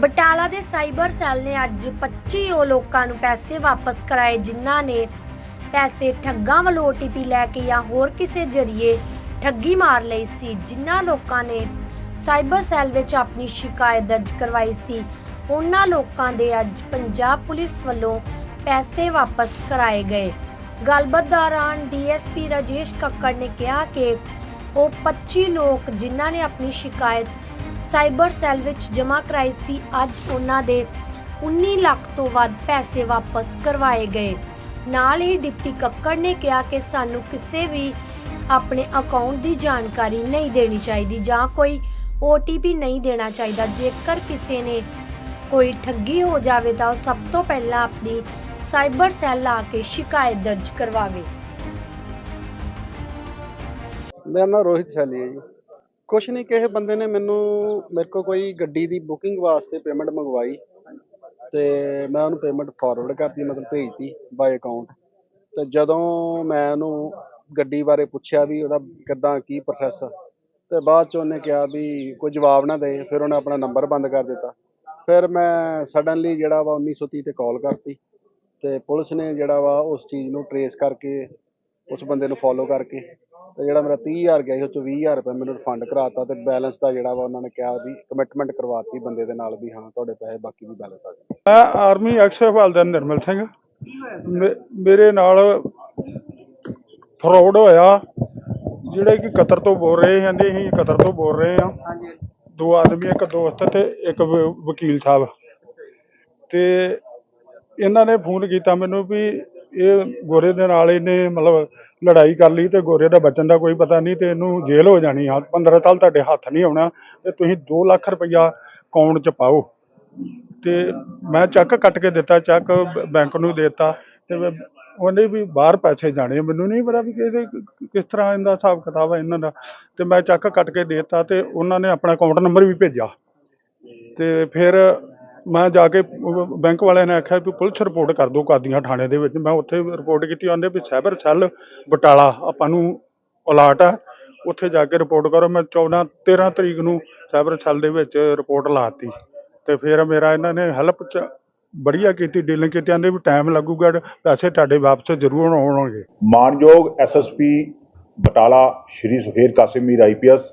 ਬਟਾਲਾ ਦੇ cyber cell ਨੇ ਅੱਜ 25 ਉਹ ਲੋਕਾਂ ਨੂੰ ਪੈਸੇ ਵਾਪਸ ਕਰਾਏ, ਜਿਨ੍ਹਾਂ ਨੇ ਪੈਸੇ ਠੱਗਾਂ ਵੱਲੋਂ OTP ਲੈ ਕੇ ਜਾਂ ਹੋਰ ਕਿਸੇ ਜ਼ਰੀਏ ਠੱਗੀ ਮਾਰ ਲਈ ਸੀ, ਜਿਨ੍ਹਾਂ ਲੋਕਾਂ ਨੇ ਸਾਈਬਰ ਸੈੱਲ ਵਿੱਚ ਆਪਣੀ ਸ਼ਿਕਾਇਤ ਦਰਜ ਕਰਵਾਈ ਸੀ। ਉਹਨਾਂ ਲੋਕਾਂ ਦੇ ਅੱਜ ਪੰਜਾਬ ਪੁਲਿਸ ਵੱਲੋਂ ਪੈਸੇ ਵਾਪਸ ਕਰਾਏ ਗਏ। ਗੱਲਬਾਤ ਦੌਰਾਨ ਡੀਐਸਪੀ ਰਾਜੇਸ਼ ਕੱਕੜ ਨੇ ਕਿਹਾ ਕਿ ਉਹ 25 ਲੋਕ ਜਿਨ੍ਹਾਂ ਨੇ ਆਪਣੀ ਸ਼ਿਕਾਇਤ ਸਾਈਬਰ ਸੈੱਲ ਵਿੱਚ ਜਮ੍ਹਾਂ ਕਰਾਈ ਸੀ। ਅੱਜ ਉਹਨਾਂ ਦੇ 19 ਲੱਖ ਤੋਂ ਵੱਧ ਪੈਸੇ ਵਾਪਸ ਕਰਵਾਏ ਗਏ। ਨਾਲ ਹੀ ਡਿਪਟੀ ਕੱਕੜ ਨੇ ਕਿਹਾ ਕਿ ਸਾਨੂੰ ਕਿਸੇ ਵੀ ਆਪਣੇ ਅਕਾਊਂਟ ਦੀ ਜਾਣਕਾਰੀ ਨਹੀਂ ਦੇਣੀ ਚਾਹੀਦੀ ਜਾਂ ਕੋਈ OTP ਨਹੀਂ ਦੇਣਾ ਚਾਹੀਦਾ। ਜੇਕਰ ਕਿਸੇ ਨੇ ਕੋਈ ਠੱਗੀ ਹੋ ਜਾਵੇ ਤਾਂ ਉਹ ਸਭ ਤੋਂ ਪਹਿਲਾਂ ਆਪਣੀ ਸਾਈਬਰ ਸੈੱਲ ਆ ਕੇ ਸ਼ਿਕਾਇਤ ਦਰਜ ਕਰਵਾਵੇ। ਮੇਰਾ ਨਾਮ ਰੋਹਿਤ ਸੈਲੀ ਹੈ ਜੀ। ਕੁਛ ਨਹੀਂ, ਕਿਸੇ ਬੰਦੇ ਨੇ ਮੈਨੂੰ, ਮੇਰੇ ਕੋਲ ਕੋਈ ਗੱਡੀ ਦੀ ਬੁਕਿੰਗ ਵਾਸਤੇ ਪੇਮੈਂਟ ਮੰਗਵਾਈ ਤੇ ਮੈਂ ਉਹਨੂੰ ਪੇਮੈਂਟ ਫਾਰਵਰਡ ਕਰਤੀ, ਮਤਲਬ ਭੇਜਤੀ ਬਾਈ ਅਕਾਊਂਟ ਤੇ ਜਦੋਂ ਮੈਂ ਉਹਨੂੰ ਗੱਡੀ ਬਾਰੇ ਪੁੱਛਿਆ ਵੀ ਉਹਦਾ ਕਿੱਦਾਂ, ਕੀ ਪ੍ਰੋਸੈਸ ਆ, ਤੇ ਬਾਅਦ ਚ ਉਹਨੇ ਕਿਹਾ ਵੀ ਕੋਈ ਜਵਾਬ ਨਾ ਦੇ, ਫਿਰ ਉਹਨੇ ਆਪਣਾ ਨੰਬਰ ਬੰਦ ਕਰ ਦਿੱਤਾ। ਫਿਰ ਮੈਂ ਸਡਨਲੀ ਜਿਹੜਾ ਵਾ 1930 ਤੇ ਕਾਲ ਕਰਤੀ ਤੇ ਪੁਲਿਸ ਨੇ ਜਿਹੜਾ ਵਾ ਉਸ ਚੀਜ਼ ਨੂੰ ਟਰੇਸ ਕਰਕੇ ਉਸ ਬੰਦੇ ਨੂੰ ਫੋਲੋ ਕਰਕੇ ਤੇ ਜਿਹੜਾ ਮੇਰਾ 30000 ਗਿਆ ਸੀ ਉਹ ਚੋਂ 20000 ਰੁਪਏ ਮੈਨੂੰ ਰਿਫੰਡ ਕਰਾਤਾ ਤੇ ਬੈਲੈਂਸ ਦਾ ਜਿਹੜਾ ਵਾ ਉਹਨਾਂ ਨੇ ਕਿਹਾ ਵੀ ਕਮਿਟਮੈਂਟ ਕਰਵਾਤੀ ਬੰਦੇ ਦੇ ਨਾਲ ਵੀ ਹਾਂ ਤੁਹਾਡੇ ਪੈਸੇ ਬਾਕੀ ਵੀ ਬੈਲੈਂਸ ਆ ਜਾਣਗੇ। ਮੈਂ ਆਰਮੀ ਐਕਸ ਹਵਾਲਦਾਰ ਨਿਰਮਲ ਸਿੰਘ। ਮੇ- ਮੇਰੇ ਨਾਲ ਫਰਾਡ ਹੋਇਆ। ਜਿਹੜੇ ਕਿ ਕਤਰ ਤੋਂ ਬੋਲ ਰਹੇ ਹਨ ਅਸੀਂ ਕਤਰ ਤੋਂ ਬੋਲ ਰਹੇ ਹਾਂ। ਦੋ ਆਦਮੀ ਇੱਕ ਦੋਸਤ ਤੇ ਇੱਕ ਵ- ਵਕੀਲ ਸਾਹਿਬ। ਤੇ ਇਹਨਾਂ ਨੇ ਫੋਨ ਕੀਤਾ ਮੈਨੂੰ ਵੀ ਇਹ ਗੋਰੇ ਦੇ ਨਾਲ ਇਹਨੇ ਮਤਲਬ ਲੜਾਈ ਕਰ ਲਈ ਤੇ ਗੋਰੇ ਦਾ ਬਚਣ ਦਾ ਕੋਈ ਪਤਾ ਨਹੀਂ ਤੇ ਇਹਨੂੰ ਜੇਲ੍ਹ ਹੋ ਜਾਣੀ ਆ। 15 ਸਾਲ ਤੁਹਾਡੇ ਹੱਥ ਨਹੀਂ ਆਉਣਾ ਤੇ ਤੁਸੀਂ 2 ਲੱਖ ਰੁਪਈਆ ਅਕਾਊਂਟ 'ਚ ਪਾਓ। ਤੇ ਮੈਂ ਚੈੱਕ ਕੱਟ ਕੇ ਦਿੱਤਾ, ਚੈੱਕ ਬੈਂਕ ਨੂੰ ਦੇ ਦਿੱਤਾ ਤੇ ਮੈਂ- ਉਹਨੇ ਵੀ ਬਾਹਰ ਪੈਸੇ ਜਾਣੇ ਮੈਨੂੰ ਨਹੀਂ ਪਤਾ ਵੀ ਕਿਹਦੇ ਕਿਸ ਤਰ੍ਹਾਂ ਇਹਦਾ ਹਿਸਾਬ ਕਿਤਾਬ ਹੈ ਇਹਨਾਂ ਦਾ। ਤੇ ਮੈਂ ਚੈੱਕ ਕੱਟ ਕੇ ਦੇਤਾ ਦਿੱਤਾ ਤੇ ਉਹਨਾਂ ਨੇ ਆਪਣਾ ਅਕਾਊਂਟ ਨੰਬਰ ਵੀ ਭੇਜਿਆ। ਤੇ ਫਿਰ ਮੈਂ ਜਾ ਕੇ ਬੈਂਕ ਵਾਲਿਆਂ ਨੇ ਆਖਿਆ ਵੀ ਪੁਲਿਸ ਰਿਪੋਰਟ ਕਰ ਦਿਓ ਕਾਦੀਆਂ ਥਾਣੇ ਦੇ ਵਿੱਚ। ਮੈਂ ਉੱਥੇ ਰਿਪੋਰਟ ਕੀਤੀ ਉਹਨੇ ਵੀ ਸਾਈਬਰ ਸੈੱਲ ਬਟਾਲਾ, ਆਪਾਂ ਨੂੰ ਅਲਾਟ ਆ। ਉੱਥੇ ਜਾ ਕੇ ਰਿਪੋਰਟ ਕਰੋ। ਮੈਂ 14 13 ਤਰੀਕ ਨੂੰ ਸਾਈਬਰ ਸੈੱਲ ਦੇ ਵਿੱਚ ਰਿਪੋਰਟ ਲਾਤੀ ਤੇ ਫਿਰ ਮੇਰਾ ਇਹਨਾਂ ਨੇ ਹੈਲਪ ਚ ਬੜੀਆ ਕੀਤੀ, ਡੀਲਿੰਗ ਕੀਤੀ। ਆਂਦੇ ਵੀ ਟਾਈਮ ਲੱਗੂਗਾ, ਪੈਸੇ ਤੁਹਾਡੇ ਵਾਪਸ ਜ਼ਰੂਰ ਆਉਣਗੇ ਮਾਨਯੋਗ SSP Batala Shri Sukher Kasim Mir IPS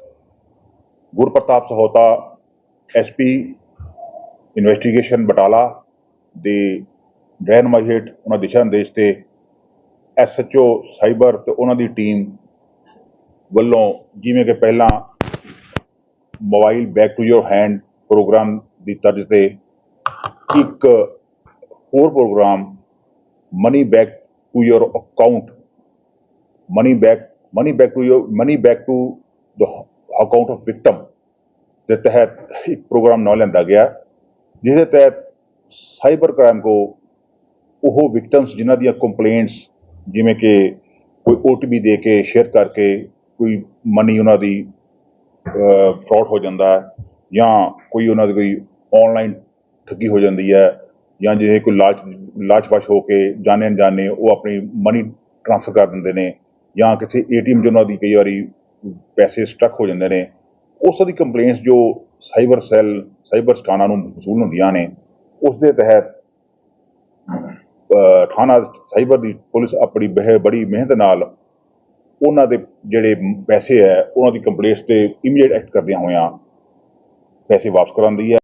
Gurpratap Sahota SP investigation Batala ਦੇ ਰਹਿਨਮਾਈ ਹੇਠ ਉਹਨਾਂ ਦਿਸ਼ਾ ਨਿਰਦੇਸ਼ ਤੇ ਐਸਐਚਓ ਸਾਈਬਰ ਤੇ ਉਹਨਾਂ ਦੀ ਟੀਮ ਵੱਲੋਂ ਜਿਵੇਂ ਕਿ ਪਹਿਲਾਂ mobile back to your hand programme ਦੀ ਤਰਜ਼ ਤੇ ਇੱਕ ਹੋਰ programme money back to your account, money back money back to your, money back to the account of victim ਦੇ ਤਹਿਤ ਇੱਕ ਪ੍ਰੋਗਰਾਮ ਨਾਲ ਲਿਆਂਦਾ ਗਿਆ। ਜਿਹਦੇ ਤਹਿਤ ਸਾਈਬਰ ਕ੍ਰਾਈਮ ਕੋ ਉਹ ਵਿਕਟਮਸ ਜਿਨ੍ਹਾਂ ਦੀਆਂ ਕੰਪਲੇਂਟਸ ਜਿਵੇਂ ਕਿ ਕੋਈ OTP ਦੇ ਕੇ ਸ਼ੇਅਰ ਕਰਕੇ, ਕੋਈ ਮਨੀ ਉਹਨਾਂ ਦੀ ਫਰਾਡ ਹੋ ਜਾਂਦਾ ਹੈ ਜਾਂ ਕੋਈ ਉਹਨਾਂ ਦੀ ਕੋਈ ਆਨਲਾਈਨ ਠੱਗੀ ਹੋ ਜਾਂਦੀ ਹੈ ਜਾਂ ਜੇ ਕੋਈ ਲਾਲਚ ਲਾਲਚਵਸ਼ ਹੋ ਕੇ ਜਾਣੇ ਅਣਜਾਣੇ ਉਹ ਆਪਣੀ ਮਨੀ ਟ੍ਰਾਂਸਫਰ ਕਰ ਦਿੰਦੇ ਨੇ ਜਾਂ ਕਿਸੇ ਏਟੀਐਮ 'ਚ ਉਹਨਾਂ ਦੀ ਕਈ ਵਾਰੀ ਪੈਸੇ ਸਟਕ ਹੋ ਜਾਂਦੇ ਨੇ। ਉਸ ਦੀ ਕੰਪਲੇਂਟਸ ਜੋ ਸਾਈਬਰ ਸੈੱਲ ਸਾਈਬਰ ਸਟਾਣਾ ਨੂੰ ਵਸੂਲ ਹੁੰਦੀਆਂ ਨੇ ਉਸ ਦੇ ਤਹਿਤ ਥਾਣਾ ਸਾਈਬਰ ਦੀ ਪੁਲਿਸ ਆਪਣੀ ਬਹਿ, ਬੜੀ ਮਿਹਨਤ ਨਾਲ ਉਹਨਾਂ ਦੇ ਜਿਹੜੇ ਪੈਸੇ ਹੈ, ਉਹਨਾਂ ਦੀ ਕੰਪਲੇਂਟਸ ਤੇ ਇਮੀਡੀਏਟ ਐਕਟ ਕਰਦਿਆਂ ਹੋਇਆਂ ਪੈਸੇ ਵਾਪਸ ਕਰਾਉਂਦੀ ਹੈ।